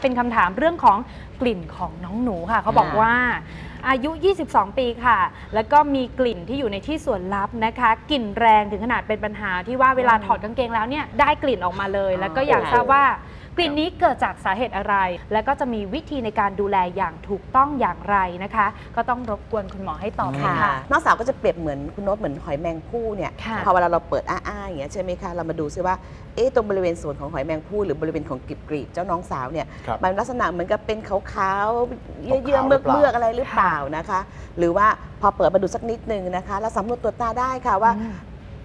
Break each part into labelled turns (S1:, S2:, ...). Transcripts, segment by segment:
S1: เป็นคำถามเรื่องของกลิ่นของน้องหนูค่ะ เขาบอก
S2: ค่ะ
S1: ว่า อายุ 22 ปีค่ะ แล้วก็มีกลิ่นที่อยู่ในที่ส่วนลับนะคะ กลิ่นแรงถึงขนาดเป็นปัญหาที่ว่าเวลาถอดกางเกงแล้วเนี่ยได้กลิ่นออกมาเลย แล้วก็อยากทราบว่า กลิ่นนี้เกิดจากสาเหตุอะไร และก็จะมีวิธีในการดูแลอย่างถูกต้องอย่างไรนะคะ ก็ต้องรบกวนคุณหมอให้ตอบ
S2: ค่ะ
S1: ค่ะ
S2: น้องสาวก็จะเปรียบเหมือนคุณโน้ตเหมือนหอยแมงผู้เนี่ย
S1: ค่ะ
S2: พอเวลาเราเปิดอ้าๆอย่างเงี้ยใช่ไหมคะเรามาดูซิว่าเอ๊ะตรงบริเวณส่วนของหอยแมงผู้หรือบริเวณของกลีบกรีบๆเจ้าน้องสาวเนี่ย
S3: ครับ
S2: มันลักษณะเหมือนกับเป็นขาวๆเยื่อ
S3: ขาว
S2: ๆ
S3: ๆ
S2: เมือก
S3: หรือเปล่า
S2: เมือกๆอะไรหรือเปล่านะคะ หรือว่าพอเปิดมาดูสักนิดนึงนะคะแล้วสำรวจตัวตาได้ค่ะว่า
S1: อืม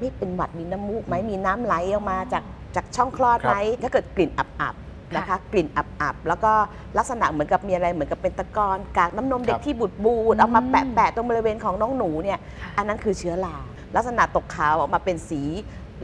S2: นี่เป็นหวัดมีน้ำมูกไหมมีน้ำไหลออกมาจากจากช่องคลอด
S3: ครับ
S2: ไหมถ้าเกิดกลิ่นอับๆ นะคะกลิ่นอับๆแล้วก็ลักษณะเหมือนกับมีอะไรเหมือนกับเป็นตะกอนกากน้ำนมเด็กที่บูดบูดๆเอามาแปะๆตรงบริเวณของน้องหนูเนี่ย
S1: ค่ะ
S2: อันนั้นคือเชื้อราลักษณะตกขาวออกมาเป็นสี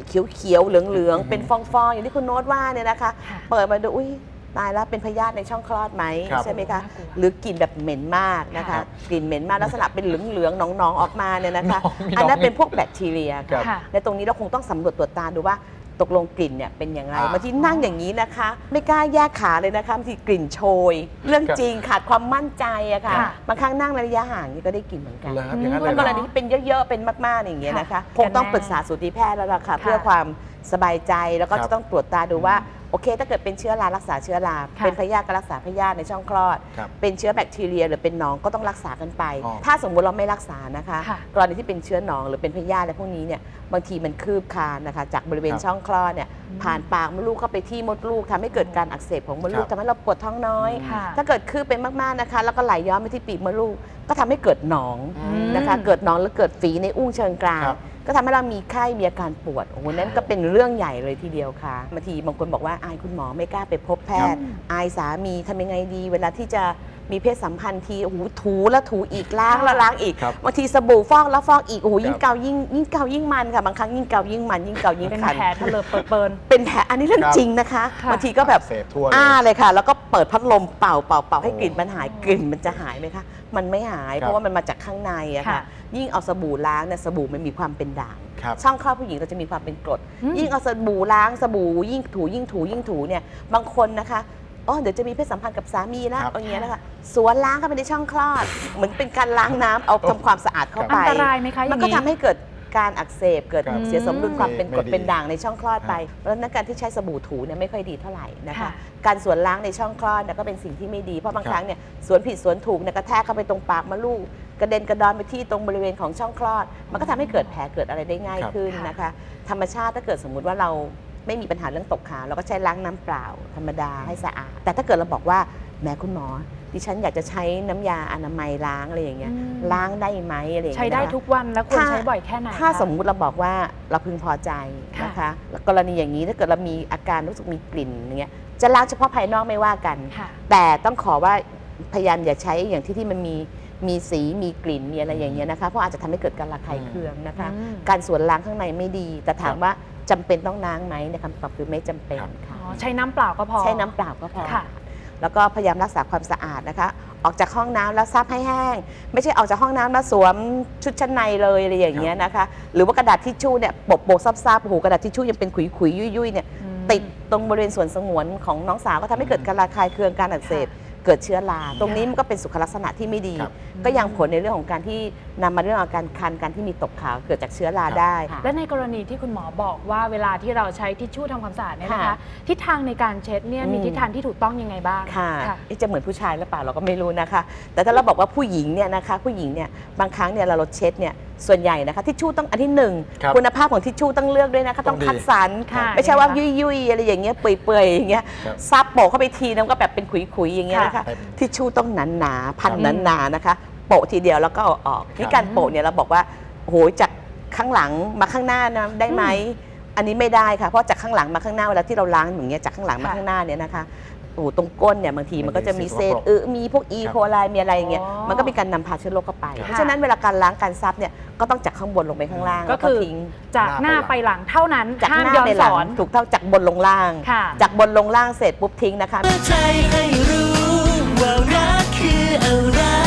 S2: เขียวๆเหลือง
S3: อือฮึ
S2: ๆเป็นฟองๆอย่างที่คุณโน้ตว่าเนี่ยนะคะ
S1: ค่ะ
S2: เปิดมาดูอุ้ยตายแล้วเป็นพยาธิในช่องคลอดไหม
S3: ครับ
S2: ใช่ไหมคะ
S1: น่ากลัว
S2: หรือกลิ่นแบบเหม็นมากนะ
S1: ครั
S2: คะ
S1: บ
S2: กลิ่นเหม็นมากลักษณะเป็นเหลืองๆหนองๆออกมาเนี่ยนะคะ
S3: น้องมี
S2: อันนั้น
S3: น้อง
S2: เป็นพวกแบคทีเรีย
S3: ครั
S2: ค่ะ
S3: บ
S1: ค่ะ
S2: ในตรงนี้เราคงต้องสำรวจตรวจตาดูว่า ตกลงกลิ่นเนี่ยเป็นอย่างไร
S3: อ่า
S2: บางทีนั่งอย่างนี้นะคะ ไม่กล้าแยกขาเลยนะคะบางทีกลิ่นโชย เรื่อง
S3: ครับ
S2: จริงขาดความมั่นใจอะค่ะ
S1: ค่ะ
S2: บางครั้งนั่งระยะห่างนี่ก็ได้กลิ่นเหมือนกัน
S3: เลยครับอย่างนั้น
S2: เพ
S3: เลย
S2: ราะก
S3: เห
S2: ร
S3: รอ
S2: ณีที่เป็นเยอะๆ เป็นมากๆ อย่างเงี้ยนะคะ
S1: ค่ะ
S2: คงต้อง
S1: กันแน่
S2: ปรึกษาสูติแพทย์แล้วล่ะค่ะ
S1: ค่ะ
S2: เพื่อความสบายใจแล้วก็
S3: ครับ
S2: จะต้องตรวจตาดูว่า โอเค ถ้าเกิดเป็นเชื้อรารักษาเชื้อรา
S1: ค่ะ
S2: เป็นพยาธิก็รักษาพยาธิในช่องคลอด
S3: ครับ
S2: เป็นเชื้อแบคทีเรีย หรือเป็นหนองก็ต้องรักษากันไป
S3: อ๋อ
S2: ถ้าสมมุติเราไม่รักษานะคะ
S1: ค่ะ
S2: กรณีที่เป็นเชื้อหนองหรือเป็นพยาธิอะไรพวกนี้เนี่ยบางทีมันคืบคลานนะคะจากบริเวณ
S3: ครับ
S2: ช่องคลอดเนี่ยผ่านปากมดลูกเข้าไปที่มดลูกทำให้เกิดการอักเสบของมดลูก
S3: ครับ
S2: ทำให้เราปวดท้องน้อย
S1: ค่ะ
S2: ถ้าเกิดคืบเป็นมากๆนะคะ แล้วก็ไหลย้อนไปที่ปีกมดลูกก็ทำให้เกิดหนอง
S3: อืม
S2: นะคะเกิดหนองแล้วเกิดฝีในอุ้งเชิงกราน
S3: ครับ
S2: ก็ทำให้เรามีไข้มีอาการปวดโอ้โหนั่นก็เป็นเรื่องใหญ่เลยทีเดียวค่ะบางทีบางคนบอกว่าอายคุณหมอไม่กล้าไปพบแพทย์ อายสามีทำยังไงดี เวลาที่จะ มีเพศสัมพันธ์ทีโอ้โหถูแล้วถูอีกล้างแล้วล้างอีก
S3: ครับ
S2: บางทีสบู่ฟอกแล้วฟอกอีกโอ้โหยิ่ง
S3: ครับ
S2: เกายิ่งยิ่งเกายิ่งมันค่ะบางครั้งยิ่งเกายิ่งมันยิ่งเกายิ่ง
S1: เป็น
S2: คัน
S1: แผลเถลอเปิดเปิน
S2: เป็นแผลอันนี้เรื่อง
S3: ครับ
S2: จริงนะคะ
S1: ค่ะ
S2: บางทีก็แบบ
S3: เสพทั่วเลย
S2: อ้าเลยค่ะ แล้วก็เปิดพัดลมเป่าเป่าเป่าให้
S3: โอ้
S2: กลิ่นมันหายกลิ่นมันจะหายไหมคะมันไม่หาย
S3: ครับ
S2: เพราะว่ามันมาจากข้างในอะ
S1: ค่ะ
S2: ค่ะยิ่งเอาสบู่ล้างเนี่ยสบู่มันมีความเป็นด่าง
S3: ครับ
S2: ช่องคลอดผู้หญิงเราจะมีความเป็นกรด
S1: อืม
S2: ยิ่งเอาสบู่ล้างสบู่ยิ่งถูยิ่งถูยิ่งถูเนี่ยบางคนนะคะ อ๋อเดี๋ยวจะมีเพศสัมพันธ์กับสามีนะครับ อย่างเงี้ยนะคะสวนล้างเข้าไปในช่องคลอด เหมือนเป็นการล้างน้ำเอาทำความสะอาดเข้าไป
S1: อันตรายไหมคะอย่า
S2: มัน
S1: ง
S2: ก็
S1: นี้
S2: ทำให้เกิดการอักเสบเกิด
S3: ครับ
S2: เสียสมดุลความเป็นกรด
S3: ไม่ดี
S2: เป็นด่างในช่องคลอดไป
S3: ครับ
S2: เพราะฉะนั้นการที่ใช้สบู่ถูเนี่ยไม่ค่อยดีเท่าไหร่นะคะ
S1: ค่ะ
S2: การสวนล้างในช่องคลอดเนี่ยก็เป็นสิ่งที่ไม่ดีเพราะบาง
S3: ครับ
S2: ครั้งเนี่ยสวนผิดสวนถูกเนี่ยกระแทกเข้าไปตรงปากมดลูก กระเด็นกระดอนไปที่ตรงบริเวณของช่องคลอด มันก็ทำให้เกิดแผลเกิดอะไรได้ง่าย
S3: ครับ
S2: ขึ้นนะคะ ธรรมชาติถ้าเกิดสมมุติว่าเรา ไม่มีปัญหาเรื่องตกขาวเราก็ใช้ล้างน้ำเปล่า ธรรมดาให้สะอาด แต่ถ้าเกิดเราบอกว่าแหม่คุณหมอ ดิฉันอยากจะใช้น้ำยาอนามัยล้างอะไรอย่างเงี้ย
S1: อืม
S2: ล้างได้ไหมอะไรอย่าง
S1: ใช้
S2: เงี้ย
S1: ได้
S2: นะคะ
S1: ทุกวันแล้วควร
S2: ถ้า
S1: ใช้บ่อยแค่ไหน
S2: ถ้า
S1: คะ
S2: สมมุติเราบอกว่าเราพึงพอใจ
S1: ค่ะ
S2: นะคะแล้วกรณีอย่างนี้ถ้าเกิดเรามีอาการรู้สึกมีกลิ่นอย่างเงี้ยจะล้างเฉพาะภายนอกไม่ว่ากัน
S1: ค่ะ
S2: แต่ต้องขอว่าพยายามอย่าใช้อย่างที่ที่มันมีมีสีมีกลิ่นมีอะไรอย่างเงี้ยนะคะเพราะอาจจะทำให้เกิดการระคายเคืองนะคะ
S1: อืม
S2: การสวนล้างข้างในไม่ดี แต่ถาม
S3: ครับ
S2: ว่า จำเป็นต้องล้างไหมในคำตอบคือไม่จำเป็น
S3: ครับ
S2: ค่ะ
S1: อ๋อใช้น้ำเปล่าก็พอ
S2: ใช้น้ำเปล่าก็พอ
S1: ค่ะ
S2: แล้วก็พยายามรักษาความสะอาดนะคะ ออกจากห้องน้ำแล้วซับให้แห้ง ไม่ใช่ออกจากห้องน้ำแล้วสวมชุดชั้นในเลยอะไรอย่างเงี้ยนะคะ หรือว่ากระดาษทิชชู่เนี่ยโปะโปะซับซับๆโอ้โหกระดาษทิชชู่ยังเป็นขุยขุยๆยุ่ยๆเนี่ย
S1: อืม
S2: ติดตรงบริเวณส่วนสงวนของน้องสาวก็ทำให้เกิดการระคายเคืองการอักเสบเกิดเชื้อราตรงนี้มันก็เป็นสุขลักษณะที่ไม่ดี
S3: ครับ
S2: ก็ยังผลในเรื่องของการที่ นำมาเรื่องอาการคันการที่มีตกขาวเกิดจากเชื้อรา
S3: ครับ
S2: ได้
S1: และในกรณีที่คุณหมอบอกว่าเวลาที่เราใช้ทิชชู่ทำความสะอาดเนี่ยนะคะ
S2: ค่ะ
S1: ทิศทางในการเช็ดเนี่ยมี
S2: อืม
S1: ทิศทางที่ถูกต้องยังไงบ้าง
S2: ค่ะเอ๊ะจะเหมือนผู้ชายหรือเปล่าเราก็ไม่รู้นะคะ แต่ถ้าเราบอกว่าผู้หญิงเนี่ยนะคะผู้หญิงเนี่ยบางครั้งเนี่ยเราลดเช็ดเนี่ยส่วนใหญ่นะคะทิชชู่ต้องอันที่หนึ่ง
S3: ครับ
S2: คุณภาพของทิชชู่ต้องเลือกด้วยนะคะ
S3: ต้
S2: ต้
S3: อ
S2: องง
S3: ดี
S2: คัดสรร
S1: ค่ะ
S2: ไม่ใช่ว่า
S1: ยังไง
S2: ยุ
S1: คะ
S2: ยยุยๆอะไรอย่างเงี้ยเปื่อยเปื่อยๆอย่างเงี้ย
S3: ครับ
S2: ซับโปะเข้าไปทีนึงก็แบบเป็นขุยขุยๆอย่างเงี้ยนะคะ
S3: ค่ะ
S2: ทิชชู่ต้องหนาหนาๆพัน
S1: ครับ
S2: หนาหนาๆนะคะ โปะทีเดียวแล้วก็เอาออกนี่การโปะเนี่ยเราบอกว่าโอ้โหจากข้างหลังมาข้างหน้านะได้ไหมอันนี้ไม่ได้ค่ะเพราะจากข้างหลังมาข้างหน้าเวลาที่เราล้างอย่างเงี้ยจากข้างหลังมา
S1: ค่ะ
S2: ข้างหน้าเนี่ยนะคะโอ้โหตรงก้นเนี่ยบางทีมันก็จะมี
S3: มันเป็น
S2: เศษ
S3: สิ่งสกปรก
S2: เออมีพวกอีโคไลมีอะไรอย่างเงี้ย
S1: อ๋อ
S2: มันก็เป็นการนำพาเชื้อโรคเข้าไป
S3: ครับ
S2: เพราะฉะนั้นเวลาการล้างการซับเนี่ยก็ต้องจากข้างบนลงไปข้างล่าง
S1: ก็
S2: แล้วก็
S1: คือ
S2: ทิ้ง
S1: จากหน้าไปหลังเท่านั้น
S2: จาก
S1: ห้าม
S2: หน้า
S1: ย้อน
S2: ไปห
S1: ส
S2: ลัง
S1: อน
S2: ถูกเท่าจากบนลงล่าง
S1: ค่ะ
S2: จากบนลงล่างเสร็จปุ๊บทิ้งนะคะ
S4: ใจให้รู้ว่ารักคืออะไร